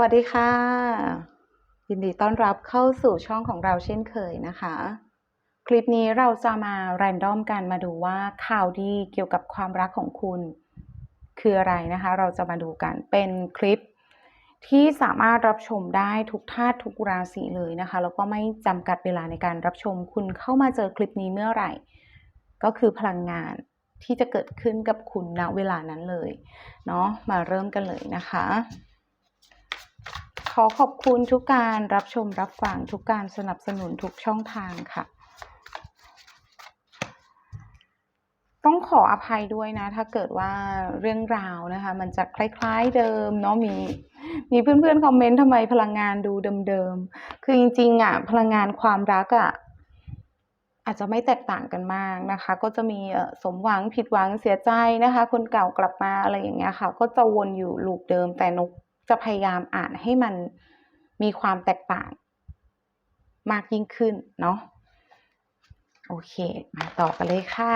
วัสดีค่ะ ยินดีต้อนรับเข้าสู่ช่องของเราเช่นเคยนะคะ คลิปนี้เราจะมาแรนดอมกันมาดูว่าข่าวดีเกี่ยวกับความรักของคุณ คืออะไรนะคะ เราจะมาดูกันเป็นคลิปที่สามารถรับชมได้ทุกท่าตุทุกราศีเลยนะคะ แล้วก็ไม่จำกัดเวลาในการรับชมคุณเข้ามาเจอคลิปนี้เมื่อไหร่ ก็คือพลังงานที่จะเกิดขึ้นกับคุณณเวลานั้นเลยเนาะมาเริ่มกันเลยนะคะ ขอขอบคุณทุกการรับชมรับฟังทุกการสนับสนุนทุกช่องทางค่ะ ต้องขออภัยด้วยนะ ถ้าเกิดว่าเรื่องราวนะคะ มันจะคล้ายๆเดิมเนาะมีมีเพื่อนๆคอมเมนต์ทำไมพลังงานดูเดิมๆ คือจริงๆอะพลังงานความรักอะอาจจะไม่แตกต่างกันมากนะคะ ก็จะมีสมหวังผิดหวังเสียใจนะคะ คนเก่ากลับมาอะไรอย่างเงี้ยค่ะ ก็จะวนอยู่ลูปเดิมแต่นก จะพยายามอ่านให้มันมีความแตกต่างมากยิ่งขึ้นเนาะโอเค มาต่อกันเลยค่ะ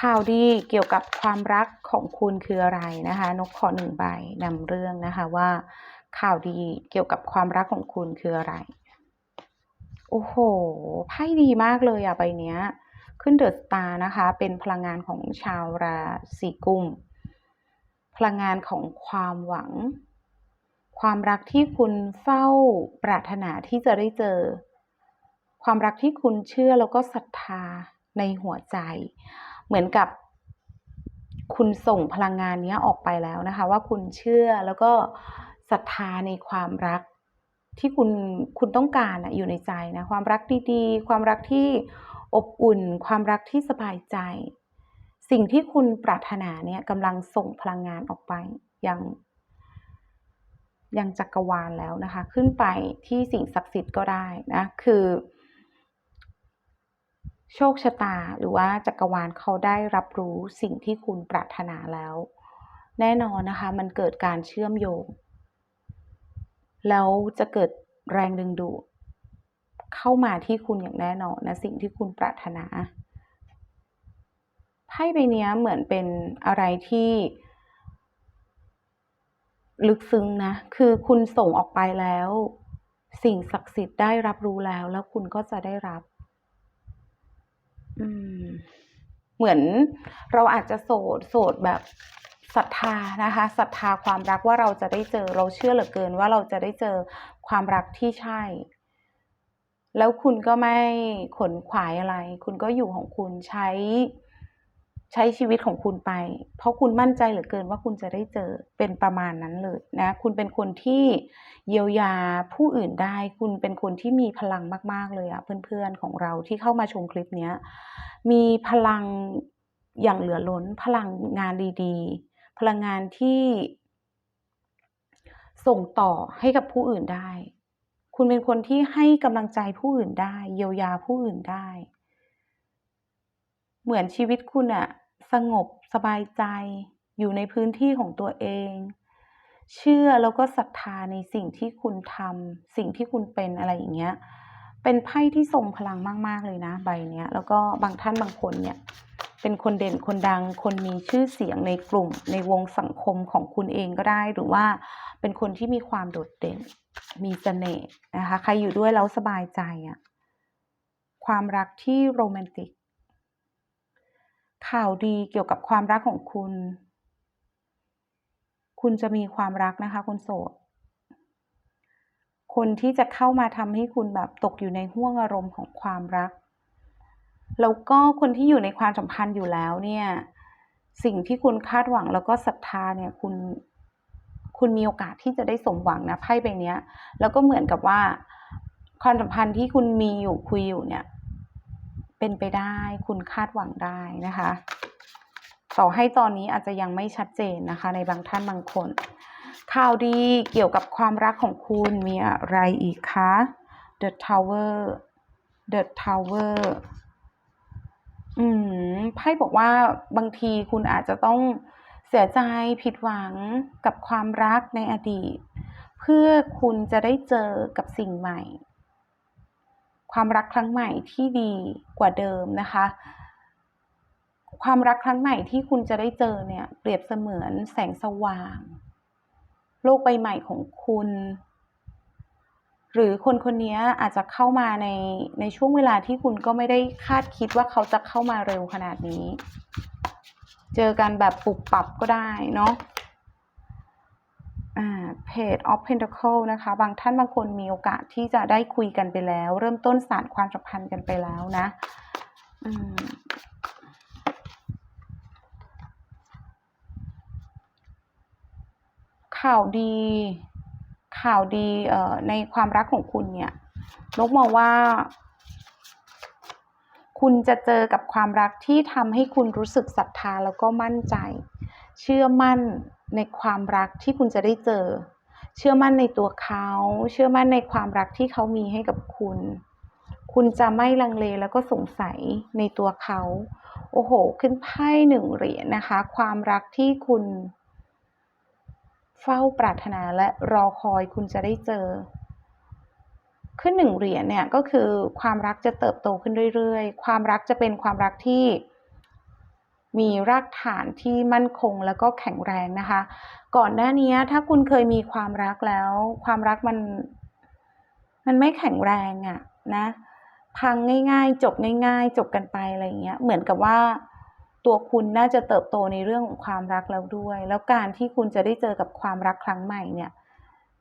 ข่าวดีเกี่ยวกับความรักของคุณคืออะไรนะคะ นกขอหนึ่งใบนำเรื่องนะคะว่าข่าวดีเกี่ยวกับความรักของคุณคืออะไร โอ้โห ไพ่ดีมากเลยอะใบเนี้ย ขึ้นเดอะสตาร์นะคะ เป็นพลังงานของชาวราศีกุม พลังงานของความหวัง ความรักที่คุณเฝ้าปรารถนาที่จะได้เจอ ความรักที่คุณเชื่อแล้วก็ศรัทธาในหัวใจ เหมือนกับคุณส่งพลังงานนี้ออกไปแล้วนะคะ ว่าคุณเชื่อแล้วก็ศรัทธาในความรักที่คุณคุณต้องการอะอยู่ในใจนะความรักดีๆ ความรักที่อบอุ่น ความรักที่สบายใจ สิ่งที่คุณปรารถนาเนี่ยกำลังส่งพลังงานออกไปยังยังจักรวาลแล้วนะคะ ขึ้นไปที่สิ่งศักดิ์สิทธิ์ก็ได้นะคือ โชคชะตาหรือว่าจักรวาลเขาได้รับรู้สิ่งที่คุณปรารถนาแล้ว แน่นอนนะคะ มันเกิดการเชื่อมโยง แล้วจะเกิดแรงดึงดูดเข้ามาที่คุณอย่างแน่นอนนะสิ่งที่คุณปรารถนา พ่ใบเนี้ยเหมือนเป็นอะไรที่ลึกซึ้งนะ คือคุณส่งออกไปแล้ว สิ่งศักดิ์สิทธิ์ได้รับรู้แล้ว แล้วคุณก็จะได้รับ อืม เหมือนเราอาจจะโสด โสดแบบศรัทธานะคะศรัทธาความรักว่าเราจะได้เจอ เราเชื่อเหลือเกินว่าเราจะได้เจอความรักที่ใช่ แล้วคุณก็ไม่ขนขวายอะไร คุณก็อยู่ของคุณใช้ ใช้ชีวิตของคุณไป เพราะคุณมั่นใจเหลือเกินว่าคุณจะได้เจอเป็นประมาณนั้นเลยนะ คุณเป็นคนที่เยียวยาผู้อื่นได้ คุณเป็นคนที่มีพลังมาก ๆ เลยอะเพื่อนๆของเราที่เข้ามาชมคลิปนี้มีพลังอย่างเหลือล้น พลังงานดีๆ พลังงานที่ส่งต่อให้กับผู้อื่นได้ คุณเป็นคนที่ให้กำลังใจผู้อื่นได้ เยียวยาผู้อื่นได้ เหมือนชีวิตคุณอะสงบสบายใจ อยู่ในพื้นที่ของตัวเอง เชื่อแล้วก็ศรัทธาในสิ่งที่คุณทำสิ่งที่คุณเป็นอะไรอย่างเงี้ย เป็นไพ่ที่ทรงพลังมาก ๆ เลยนะใบเนี้ย แล้วก็บางท่านบางคนเนี่ย เป็นคนเด่นคนดัง คนมีชื่อเสียงในกลุ่ม ในวงสังคมของคุณเองก็ได้ หรือว่าเป็นคนที่มีความโดดเด่น มีเสน่ห์นะคะ ใครอยู่ด้วยแล้วสบายใจอะความรักที่โรแมนติก ข่าวดีเกี่ยวกับความรักของคุณ คุณจะมีความรักนะคะคนโสด คนที่จะเข้ามาทำให้คุณแบบตกอยู่ในห้วงอารมณ์ของความรัก แล้วก็คนที่อยู่ในความสัมพันธ์อยู่แล้วเนี่ย สิ่งที่คุณคาดหวังแล้วก็ศรัทธาเนี่ยคุณ คุณมีโอกาสที่จะได้สมหวังนะไพ่ใบเนี้ยแล้วก็เหมือนกับว่าความสัมพันธ์ที่คุณมีอยู่คุยอยู่เนี่ย เป็นไปได้คุณคาดหวังได้นะคะ ต่อให้ตอนนี้อาจจะยังไม่ชัดเจนนะคะ ในบางท่านบางคน ข่าวดีเกี่ยวกับความรักของคุณมีอะไรอีกคะ The Tower The Tower อืมไพ่บอกว่าบางทีคุณอาจจะต้องเสียใจผิดหวังกับความรักในอดีต เพื่อคุณจะได้เจอกับสิ่งใหม่ ความรักครั้งใหม่ที่ดีกว่าเดิมนะคะ ความรักครั้งใหม่ที่คุณจะได้เจอเนี่ย เปรียบเสมือนแสงสว่าง โลกใบใหม่ของคุณ หรือคนคนนี้อาจจะเข้ามาในในช่วงเวลาที่คุณก็ไม่ได้คาดคิดว่าเขาจะเข้ามาเร็วขนาดนี้ เจอกันแบบปุบปับก็ได้เนาะ เพจ of Pentacle นะคะ บางท่านบางคนมีโอกาสที่จะได้คุยกันไปแล้ว เริ่มต้นสารความสัมพันธ์กันไปแล้วนะข่าวดี ข่าวดีในความรักของคุณเนี่ยนกมองว่า คุณจะเจอกับความรักที่ทำให้คุณรู้สึกศรัทธาแล้วก็มั่นใจ เชื่อมั่นในความรักที่คุณจะได้เจอ เชื่อมั่นในตัวเขา เชื่อมั่นในความรักที่เขามีให้กับคุณ คุณจะไม่ลังเลแล้วก็สงสัยในตัวเขา โอ้โห ขึ้นไพ่หนึ่งเหรียญนะคะ ความรักที่คุณ เฝ้าปรารถนาและรอคอยคุณจะได้เจอ ขึ้นหนึ่งเหรียญเนี่ยก็คือความรักจะเติบโตขึ้นเรื่อยๆ ความรักจะเป็นความรักที่ มีรากฐานที่มั่นคงแล้วก็แข็งแรงนะคะ ก่อนหน้านี้ถ้าคุณเคยมีความรักแล้ว ความรักมัน มันไม่แข็งแรงอะ่ะนะ พังง่าย ๆ จบง่าย ๆ จบกันไปอะไรเงี้ย เหมือนกับว่าตัวคุณน่าจะเติบโตในเรื่องของความรักแล้วด้วย แล้วการที่คุณจะได้เจอกับความรักครั้งใหม่เนี่ย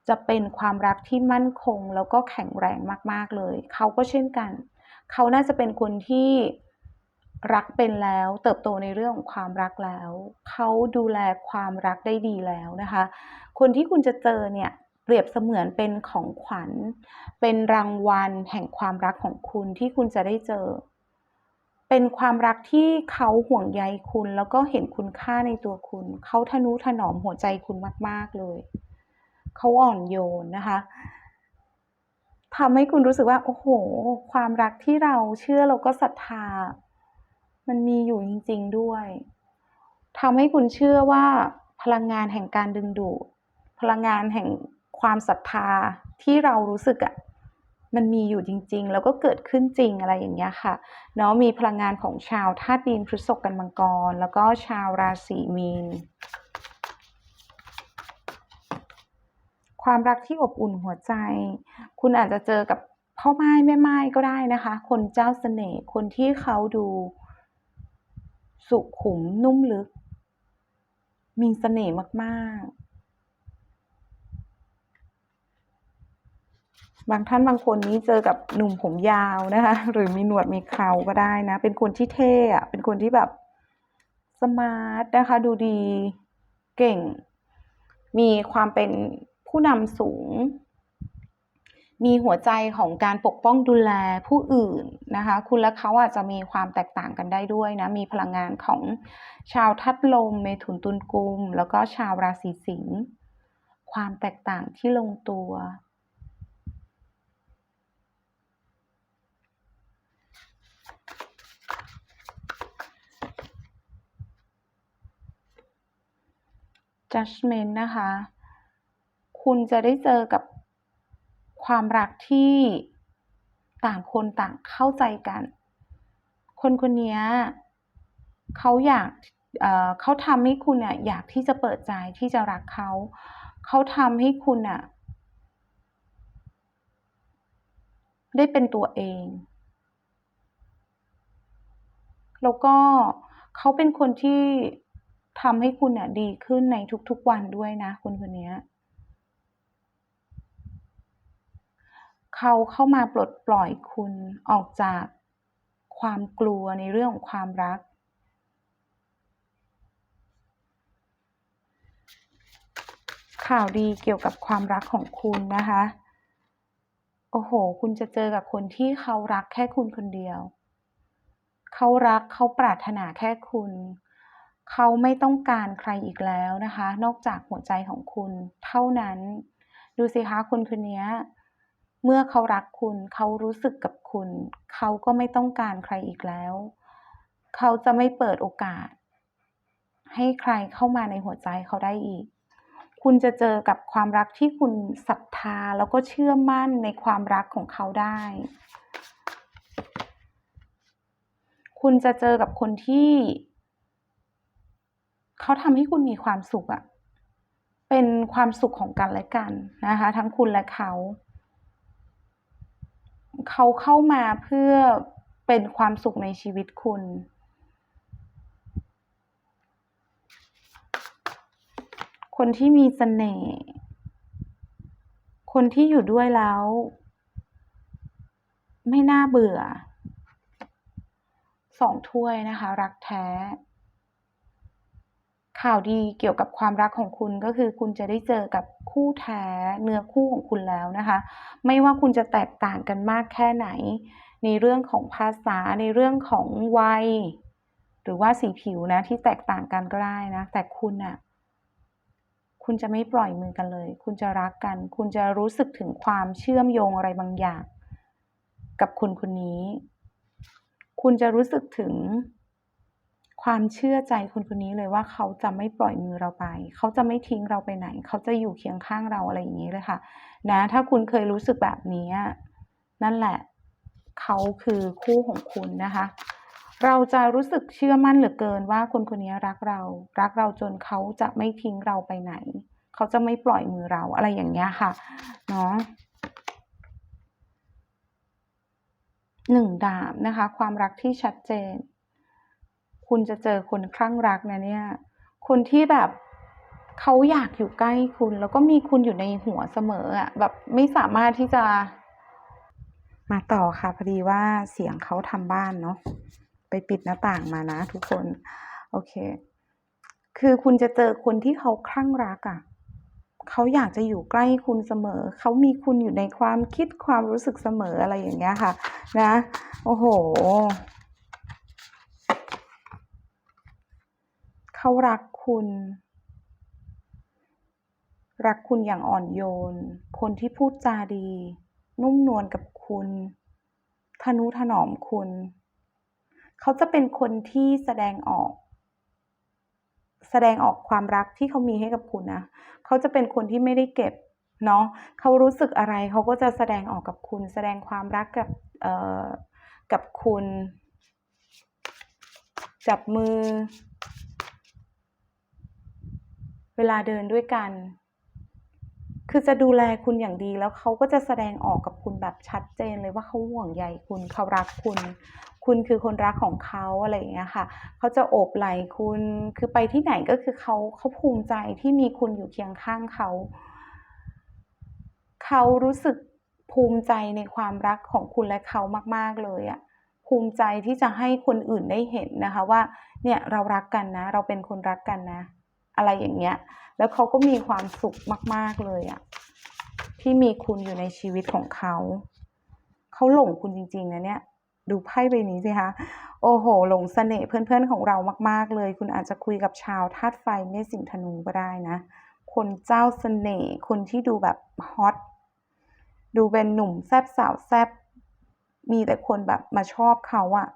จะเป็นความรักที่มั่นคงแล้วก็แข็งแรงมาก ๆเลย เขาก็เช่นกัน เขาน่าจะเป็นคนที่ รักเป็นแล้ว เติบโตในเรื่องของความรักแล้ว เขาดูแลความรักได้ดีแล้วนะคะ คนที่คุณจะเจอเนี่ยเปรียบเสมือนเป็นของขวัญ เป็นรางวัลแห่งความรักของคุณที่คุณจะได้เจอ เป็นความรักที่เขาห่วงใยคุณ แล้วก็เห็นคุณค่าในตัวคุณ เขาทนุถนอมหัวใจคุณมาก ๆ เลย เขาอ่อนโยนนะคะทำให้คุณรู้สึกว่า โอ้โห ความรักที่เราเชื่อแล้วก็ศรัทธา มันมีอยู่จริง ๆด้วยทำให้คุณเชื่อว่าพลังงานแห่งการดึงดูดพลังงานแห่งความศรัทธาที่เรารู้สึกอะมันมีอยู่จริง ๆ แล้วก็เกิดขึ้นจริงอะไรอย่างเงี้ยค่ะเนาะมีพลังงานของชาวธาตุดินพฤษภกันมังกร แล้วก็ชาวราศีมีนความรักที่อบอุ่นหัวใจ คุณอาจจะเจอกับพ่อไม้แม่ไม้ก็ได้นะคะ คนเจ้าเสน่ห์คนที่เขาดู สุขุมนุ่มลึก มีเสน่ห์มาก ๆ บางท่านบางคนนี้เจอกับหนุ่มผมยาวนะคะ หรือมีหนวดมีเคราก็ได้นะ เป็นคนที่เท่อะเป็นคนที่แบบสมาร์ทนะคะ ดูดีเก่ง มีความเป็นผู้นำสูง มีหัวใจของการปกป้องดูแลผู้อื่นนะคะ คุณและเขาอาจจะมีความแตกต่างกันได้ด้วยนะ มีพลังงานของชาวทัดลม เมถุนตุลกุม แล้วก็ชาวราศีสิงห์ความแตกต่างที่ลงตัว judgment นะคะ คุณจะได้เจอกับ ความรักที่ต่างคนต่างเข้าใจกัน คนคนนี้เขาอยากเเขาทำให้คุณน่ะอยากที่จะเปิดใจที่จะรักเขา เขาทำให้คุณน่ะได้เป็นตัวเอง แล้วก็เขาเป็นคนที่ทำให้คุณน่ะดีขึ้นในทุกๆวันด้วยนะคนคนนี้ เขาเข้ามาปลดปล่อยคุณออกจากความกลัวในเรื่องของความรัก ข่าวดีเกี่ยวกับความรักของคุณนะคะ โอ้โห คุณจะเจอกับคนที่เขารักแค่คุณคนเดียว เขารักเขาปรารถนาแค่คุณ เขาไม่ต้องการใครอีกแล้วนะคะ นอกจากหัวใจของคุณเท่านั้น ดูสิคะคนคนนี้ เมื่อเขารักคุณ เขารู้สึกกับคุณ เขาก็ไม่ต้องการใครอีกแล้ว เขาจะไม่เปิดโอกาส ให้ใครเข้ามาในหัวใจเขาได้อีก คุณจะเจอกับความรักที่คุณศรัทธาแล้วก็เชื่อมั่นในความรักของเขาได้ คุณจะเจอกับคนที่ เขาทำให้คุณมีความสุขอะเป็นความสุขของกันและกันนะคะ ทั้งคุณและเขา เขาเข้ามาเพื่อเป็นความสุขในชีวิตคุณ คนที่มีเสน่ห์คนที่อยู่ด้วยแล้ว ไม่น่าเบื่อสองถ้วยนะคะ รักแท้ ข่าวดีเกี่ยวกับความรักของคุณก็คือคุณจะได้เจอกับคู่แท้เนื้อคู่ของคุณแล้วนะคะ ไม่ว่าคุณจะแตกต่างกันมากแค่ไหน ในเรื่องของภาษาในเรื่องของวัย หรือว่าสีผิวนะที่แตกต่างกันก็ได้นะ แต่คุณอะคุณจะไม่ปล่อยมือกันเลย คุณจะรักกัน คุณจะรู้สึกถึงความเชื่อมโยงอะไรบางอย่าง กับคนคนนี้ คุณจะรู้สึกถึง ความเชื่อใจคนคนนี้เลยว่าเขาจะไม่ปล่อยมือเราไป เขาจะไม่ทิ้งเราไปไหน เขาจะอยู่เคียงข้างเราอะไรอย่างนี้เลยค่ะ นะ ถ้าคุณเคยรู้สึกแบบนี้ นั่นแหละ เขาคือคู่ของคุณนะคะ เราจะรู้สึกเชื่อมั่นเหลือเกินว่าคนคนนี้รักเรา รักเราจนเขาจะไม่ทิ้งเราไปไหน เขาจะไม่ปล่อยมือเราอะไรอย่างเงี้ยค่ะ เนาะหนึ่งดาบนะคะ ความรักที่ชัดเจน คุณจะเจอคนคลั่งรักนะเนี่ย คนที่แบบเขาอยากอยู่ใกล้คุณ แล้วก็มีคุณอยู่ในหัวเสมออะแบบไม่สามารถที่จะ มาต่อค่ะพอดีว่าเสียงเขาทำบ้านเนาะไปปิดหน้าต่างมานะทุกคน โอเค คือคุณจะเจอคนที่เขาคลั่งรักอะ่ะเขาอยากจะอยู่ใกล้คุณเสมอ เขามีคุณอยู่ในความคิดความรู้สึกเสมออะไรอย่างเงี้ยค่ะ นะ โอ้โห เขารักคุณ รักคุณอย่างอ่อนโยน คนที่พูดจาดี นุ่มนวลกับคุณ ทนุถนอมคุณ เขาจะเป็นคนที่แสดงออก แสดงออกความรักที่เขามีให้กับคุณนะ เขาจะเป็นคนที่ไม่ได้เก็บเนาะเขารู้สึกอะไรเขาก็จะแสดงออกกับคุณ แสดงความรักกับเอ่อกับคุณ จับมือ เวลาเดินด้วยกัน คือจะดูแลคุณอย่างดีแล้วเขาก็จะแสดงออกกับคุณแบบชัดเจนเลยว่าเขาห่วงใยคุณเขารักคุณ คุณคือคนรักของเขาอะไรอย่างเงี้ยค่ะเขาจะโอบไหล่คุณคือไปที่ไหนก็คือเขาเขาภูมิใจที่มีคุณอยู่เคียงข้างเขาเขารู้สึกภูมิใจในความรักของคุณและเขามาก ๆเลยอะภูมิใจที่จะให้คนอื่นได้เห็นนะคะว่า เนี่ยเรารักกันนะ เราเป็นคนรักกันนะ อะไรอย่างเงี้ย แล้วเขาก็มีความสุขมาก ๆ เลยอะที่มีคุณอยู่ในชีวิตของเขา เขาหลงคุณจริง ๆ นะเนี่ย ดูไพ่ใบนี้สิคะ โอ้โห หลงเสน่ห์เพื่อน ๆ ของเรามาก ๆ เลย คุณอาจจะคุยกับชาวธาตุไฟเมษสิงธนูก็ได้นะ คนเจ้าเสน่ห์ คนที่ดูแบบฮอต ดูเป็นหนุ่มแซบสาวแซบ มีแต่คนแบบมาชอบเขาอะ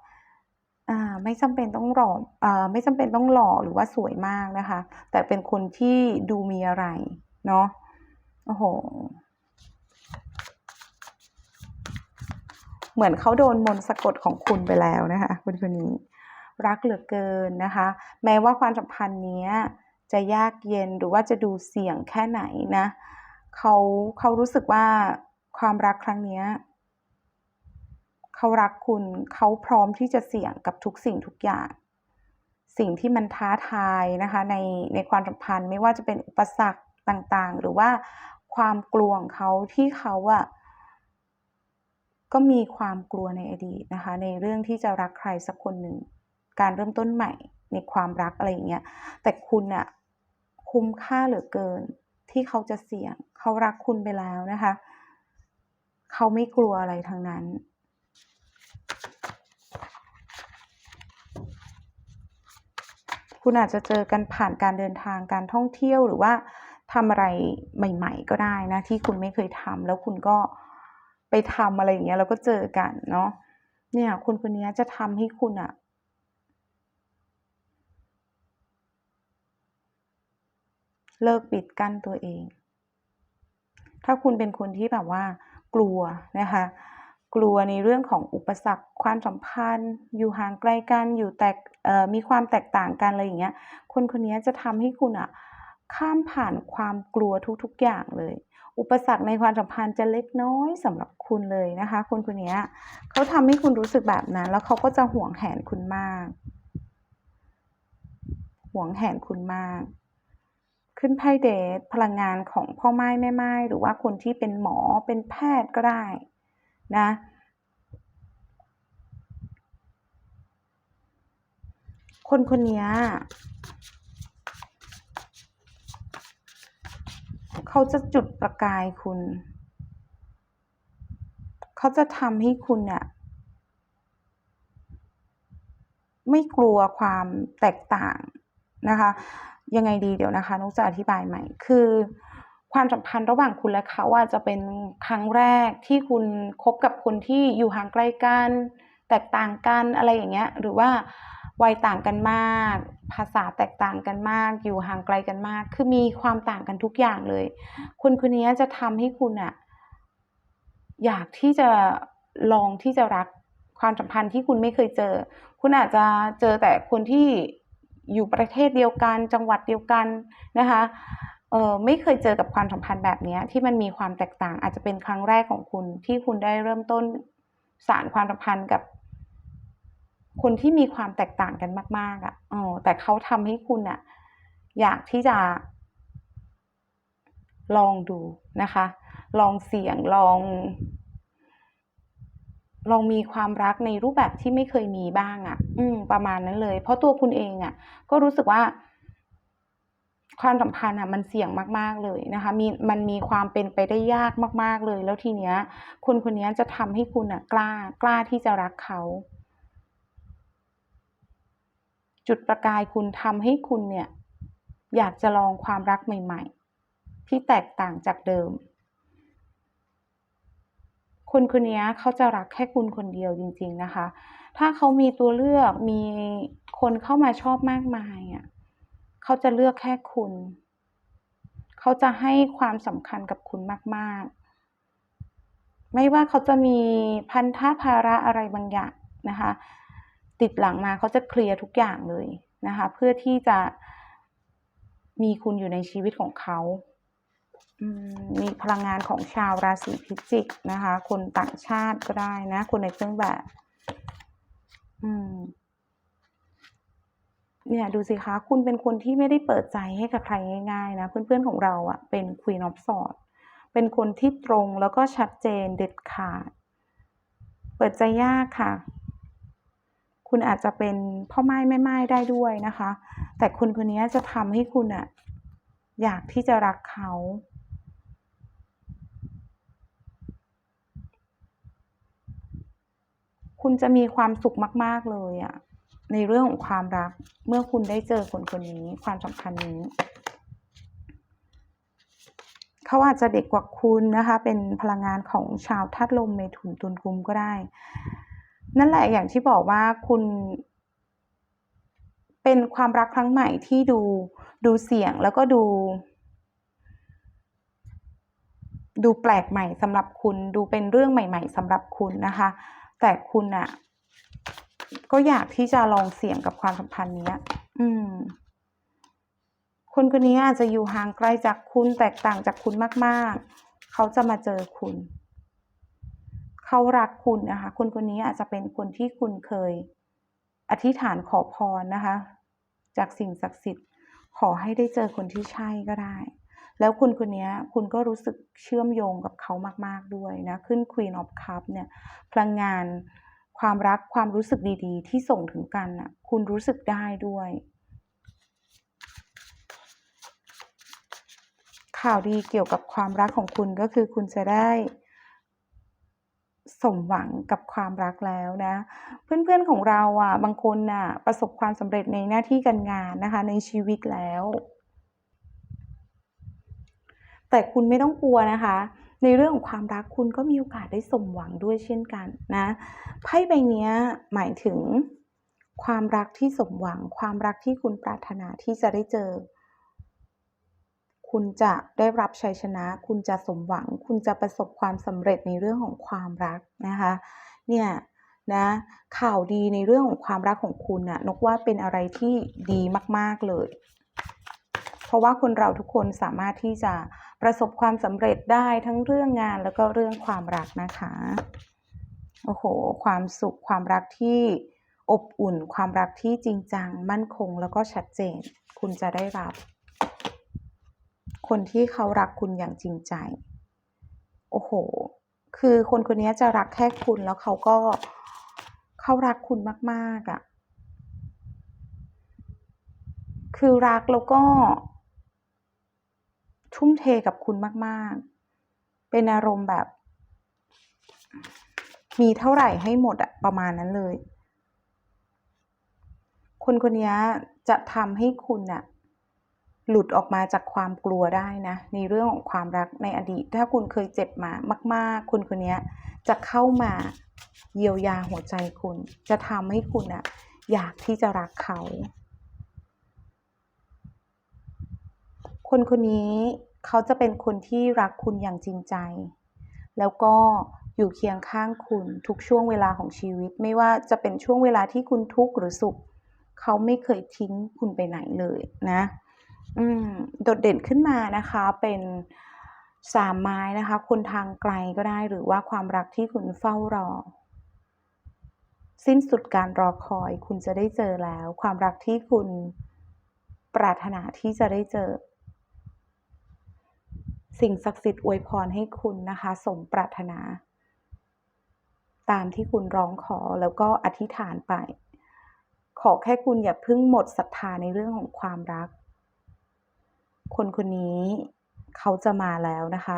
อ่าไม่จำเป็นต้องหล่ออ่าไม่จำเป็นต้องหล่อหรือว่าสวยมากนะคะ แต่เป็นคนที่ดูมีอะไร เนาะโอ้โห เหมือนเขาโดนมนต์สะกดของคุณไปแล้วนะคะคนคนนี้ รักเหลือเกินนะคะ แม้ว่าความสัมพันธ์นี้จะยากเย็นหรือว่าจะดูเสี่ยงแค่ไหนนะเขาเขารู้สึกว่าความรักครั้งนี้ เขารักคุณเขาพร้อมที่จะเสี่ยงกับทุกสิ่งทุกอย่าง สิ่งที่มันท้าทายนะคะ ในในความสัมพันธ์ไม่ว่าจะเป็นอุปสรรคต่างๆ หรือว่าความกลัวของเขาที่เขาอะก็มีความกลัวในอดีตนะคะ ในเรื่องที่จะรักใครสักคนหนึ่ง การเริ่มต้นใหม่ในความรักอะไรอย่างเงี้ยแต่คุณอะคุ้มค่าเหลือเกิน ที่เขาจะเสี่ยง เขารักคุณไปแล้วนะคะ เขาไม่กลัวอะไรทั้งนั้น คุณอาจจะเจอกันผ่านการเดินทางการท่องเที่ยวหรือว่าทำอะไรใหม่ ๆ ก็ได้นะ ที่คุณไม่เคยทำแล้วคุณก็ไปทำอะไรอย่างเงี้ยแล้วก็เจอกันเนาะเนี่ยคนคนนี้จะทำให้คุณอะเลิกปิดกั้นตัวเอง ถ้าคุณเป็นคนที่แบบว่ากลัวนะคะ กลัวในเรื่องของอุปสรรค ความสัมพันธ์ อยู่ห่างไกลกันอยู่แตกมีความแตกต่างกันอะไรอย่างเงี้ยคนคนนี้จะทำให้คุณอะข้ามผ่านความกลัวทุกๆอย่างเลย อุปสรรคในความสัมพันธ์จะเล็กน้อยสำหรับคุณเลยนะคะ คนคนนี้เขาทำให้คุณรู้สึกแบบนั้น แล้วเขาก็จะห่วงแหนคุณมาก ห่วงแหนคุณมาก ขึ้นไพ่เดทพลังงานของพ่อไม้แม่ไม้หรือว่าคนที่เป็นหมอเป็นแพทย์ก็ได้ นะคนคนนี้เขาจะจุดประกายคุณ เขาจะทำให้คุณเนี่ยไม่กลัวความแตกต่างนะคะ ยังไงดีเดี๋ยวนะคะนุกจะอธิบายใหม่คือ ความสัมพันธ์ระหว่างคุณและเขาอาจจะเป็นครั้งแรกที่คุณคบกับคนที่อยู่ห่างไกลกัน แตกต่างกันอะไรอย่างเงี้ย หรือว่าวัยต่างกันมาก ภาษาแตกต่างกันมาก อยู่ห่างไกลกันมาก คือมีความต่างกันทุกอย่างเลย คนคนนี้จะทำให้คุณอะอยากที่จะลองที่จะรักความสัมพันธ์ที่คุณไม่เคยเจอ คุณอาจจะเจอแต่คนที่อยู่ประเทศเดียวกัน จังหวัดเดียวกันนะคะ เออไม่เคยเจอกับความสัมพันธ์แบบนี้ที่มันมีความแตกต่าง อาจจะเป็นครั้งแรกของคุณที่คุณได้เริ่มต้นสารความสัมพันธ์กับ คนที่มีความแตกต่างกันมาก ๆอะ่ะอ๋อแต่เขาทำให้คุณอะ่ะ อยากที่จะ ลองดูนะคะ ลองเสี่ยงลอง ลองมีความรักในรูปแบบที่ไม่เคยมีบ้างอะ่ะ อืม ประมาณนั้นเลย เพราะตัวคุณเองอะ่ะ ก็รู้สึกว่า ความสัมพันธ์อะมันเสี่ยงมากๆเลยนะคะมีมันมีความเป็นไปได้ยากมากๆเลย แล้วทีเนี้ยคนคนนี้จะทำให้คุณอะกล้ากล้าที่จะรักเขา จุดประกายคุณทำให้คุณเนี่ย อยากจะลองความรักใหม่ ๆ ที่แตกต่างจากเดิม คนคนนี้เขาจะรักแค่คุณคนเดียวจริง ๆนะคะ ถ้าเขามีตัวเลือกมีคนเข้ามาชอบมากมายอะ เขาจะเลือกแค่คุณ เขาจะให้ความสำคัญกับคุณมาก ๆ ไม่ว่าเขาจะมีพันธะภาระอะไรบางอย่างนะคะ ติดหลังมาเขาจะเคลียร์ทุกอย่างเลยนะคะ เพื่อที่จะมีคุณอยู่ในชีวิตของเขามมีพลังงานของชาวราศีพิจิกนะคะ คนต่างชาติก็ได้นะ คนในเครื่องแบบ อืม เนี่ยดูสิคะคุณเป็นคนที่ไม่ได้เปิดใจให้กับใครง่ายๆนะ เพื่อนๆของเราอะเป็น Queen of Swords เป็นคนที่ตรงแล้วก็ชัดเจนเด็ดขาด เปิดใจยากค่ะ คุณอาจจะเป็นพ่อไม้แม่ไม้ได้ด้วยนะคะ แต่คนคนนี้จะทำให้คุณอะอยากที่จะรักเขา คุณจะมีความสุขมาก ๆ เลยอะ ในเรื่องของความรัก เมื่อคุณได้เจอคนคนนี้ ความสัมพันธ์นี้เขาอาจจะเด็กกว่าคุณนะคะ เป็นพลังงานของชาวธาตุลมเมถุนตุลกุมก็ได้ นั่นแหละอย่างที่บอกว่าคุณ เป็นความรักครั้งใหม่ที่ดูดูเสี่ยงแล้วก็ดู ดูแปลกใหม่สำหรับคุณ ดูเป็นเรื่องใหม่ ๆสำหรับคุณนะคะ แต่คุณน่ะ ก็อยากที่จะลองเสี่ยงกับความสัมพันธ์เนี้ยอืม คนคนนี้อาจจะอยู่ห่างไกลจากคุณแตกต่างจากคุณมากๆ เขาจะมาเจอคุณ เขารักคุณนะคะ คนคนนี้อาจจะเป็นคนที่คุณเคย อธิษฐานขอพรนะคะ จากสิ่งศักดิ์สิทธิ์ ขอให้ได้เจอคนที่ใช่ก็ได้ แล้วคุณคนนี้คุณก็รู้สึกเชื่อมโยงกับเขามาก ๆด้วยนะ ขึ้น Queen of Cup เนี่ย พลังงาน ความรักความรู้สึกดีๆ ที่ส่งถึงกันน่ะ คุณรู้สึกได้ด้วย ข่าวดีเกี่ยวกับความรักของคุณก็คือคุณจะได้สมหวังกับความรักแล้วนะ เพื่อนๆของเราอะบางคนน่ะประสบความสำเร็จในหน้าที่การงานนะคะ ในชีวิตแล้ว แต่คุณไม่ต้องกลัวนะคะ ในเรื่องของความรักคุณก็มีโอกาสได้สมหวังด้วยเช่นกันนะไพ่ใบนี้หมายถึงความรักที่สมหวัง ความรักที่คุณปรารถนาที่จะได้เจอ คุณจะได้รับชัยชนะ คุณจะสมหวัง คุณจะประสบความสำเร็จในเรื่องของความรักนะคะเนี่ยนะข่าวดีในเรื่องของความรักของคุณน่ะนกว่าเป็นอะไรที่ดีมาก ๆ เลย เพราะว่าคนเราทุกคนสามารถที่จะ ประสบความสำเร็จได้ทั้งเรื่องงานแล้วก็เรื่องความรักนะคะ โอ้โฮความสุขความรักที่อบอุ่น ความรักที่จริงจัง มั่นคงแล้วก็ชัดเจน คุณจะได้รับ คนที่เขารักคุณอย่างจริงใจ โอ้โฮคือคนคนนี้จะรักแค่คุณแล้วเขาก็เขารักคุณมาก ๆอะคือรักแล้วก็ ทุ่มเทกับคุณมากๆ เป็นอารมณ์แบบ มีเท่าไหร่ให้หมดอะประมาณนั้นเลย คนคนนี้จะทำให้คุณน่ะหลุดออกมาจากความกลัวได้นะ ในเรื่องของความรักในอดีต ถ้าคุณเคยเจ็บมามาก ๆ คนคนนี้จะเข้ามาเยียวยาหัวใจคุณ จะทำให้คุณน่ะอยากที่จะรักเขา คนคนนี้เขาจะเป็นคนที่รักคุณอย่างจริงใจ แล้วก็อยู่เคียงข้างคุณทุกช่วงเวลาของชีวิต ไม่ว่าจะเป็นช่วงเวลาที่คุณทุกข์หรือสุข เขาไม่เคยทิ้งคุณไปไหนเลยนะ อืม โดดเด่นขึ้นมานะคะ เป็น3ไม้นะคะ คนทางไกลก็ได้หรือว่าความรักที่คุณเฝ้ารอ สิ้นสุดการรอคอย คุณจะได้เจอแล้ว ความรักที่คุณปรารถนาที่จะได้เจอ สิ่งศักดิ์สิทธิ์อวยพรให้คุณนะคะ สมปรารถนา ตามที่คุณร้องขอแล้วก็อธิษฐานไป ขอแค่คุณอย่าเพิ่งหมดศรัทธาในเรื่องของความรัก คนคนนี้เขาจะมาแล้วนะคะ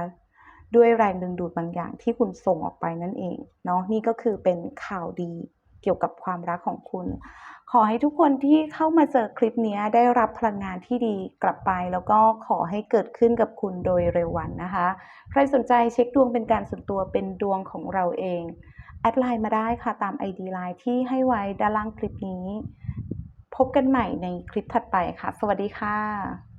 ด้วยแรงดึงดูดบางอย่างที่คุณส่งออกไปนั่นเองเนาะนี่ก็คือเป็นข่าวดีเกี่ยวกับความรักของคุณ ขอให้ทุกคนที่เข้ามาเจอคลิปนี้ได้รับพลังงานที่ดีกลับไป แล้วก็ขอให้เกิดขึ้นกับคุณโดยเร็ววันนะคะ ใครสนใจเช็คดวงเป็นการส่วนตัวเป็นดวงของเราเอง แอดไลน์มาได้ค่ะตาม ID ไลน์ที่ให้ไว้ด้านล่างคลิปนี้ พบกันใหม่ในคลิปถัดไปค่ะ สวัสดีค่ะ